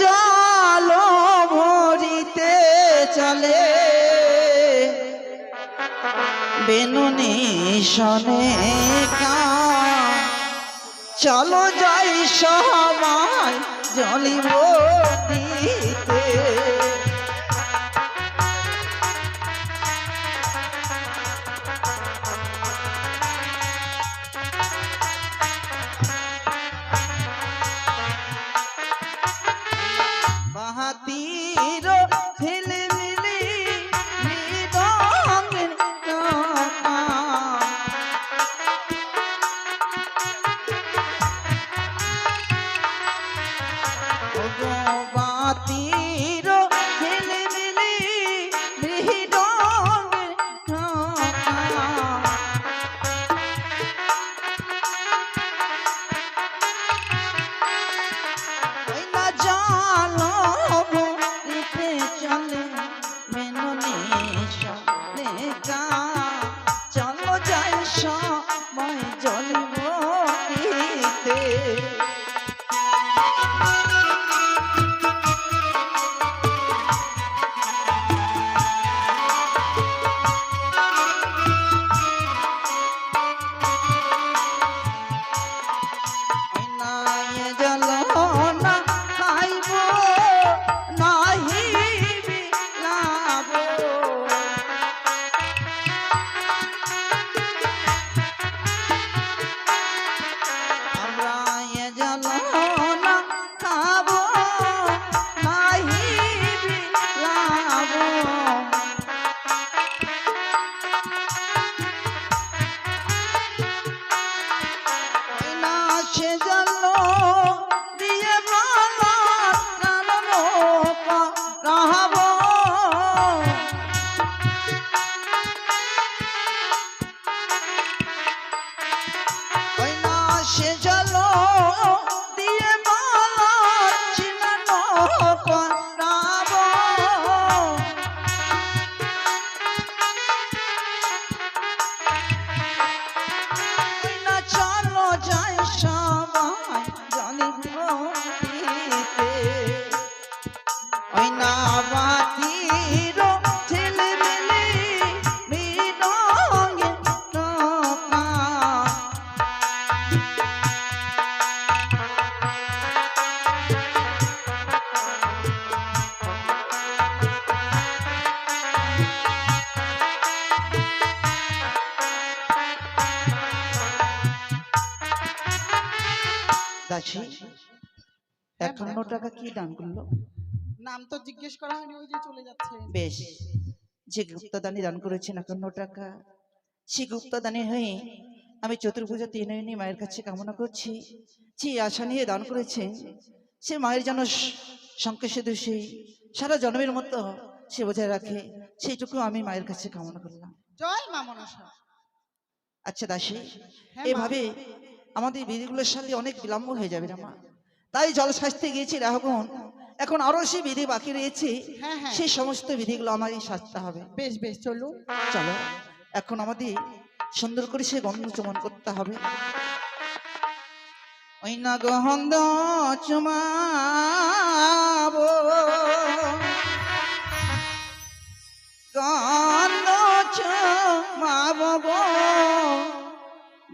জল ভরিতে চলে। বেনুনি শনে চলো যাই সময় জলিব দিতে চলো যাই ojo দাসী একান্ন টাকা কি দান করল? নাম তো জিজ্ঞেস করা হয়নি ওই যে চলে যাচ্ছে। বেশ যে গুপ্তদানি দান করেছেন একান্ন টাকা সে গুপ্তদানি হয়ে আমি চতুর্ভুজা তিন নয়নী মায়ের কাছে কামনা করছি। যে আশা নিয়ে দান করেছেন সে মায়ের যেন সংকেশে দোষী সারা জন্মের মতো সে বজায় রাখে সেইটুকু আমি মায়ের কাছে কামনা করলাম। জয় মা মনসা। আচ্ছা দাসী হ্যাঁ, এভাবে আমাদের বিধিগুলোর সাথে অনেক বিলম্ব হয়ে যাবে না মা। তাই জল সাজতে গিয়েছি রাহগণ এখন। আরও সে বিধি বাকি রয়েছে হ্যাঁ হ্যাঁ। সেই সমস্ত বিধিগুলো আমারই সাজতে হবে। বেশ বেশ চলো চলো এখন আমাদের সুন্দর করে সে গন্ধ চমন করতে হবে। ওই না গন্ধ চুমাবো।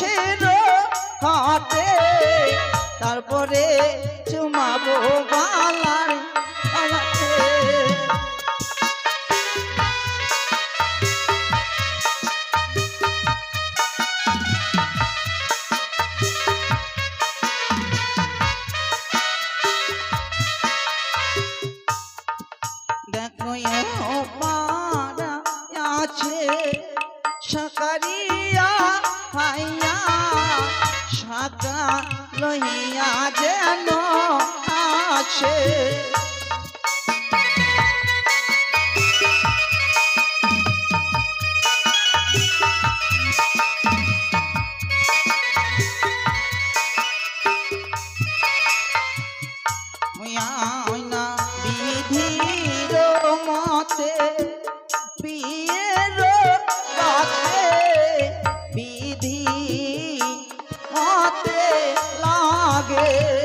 মানুষের হাতে তারপরে চুমাবো বালার আছে হাইয়া লইয়া যেন আছে না লাগে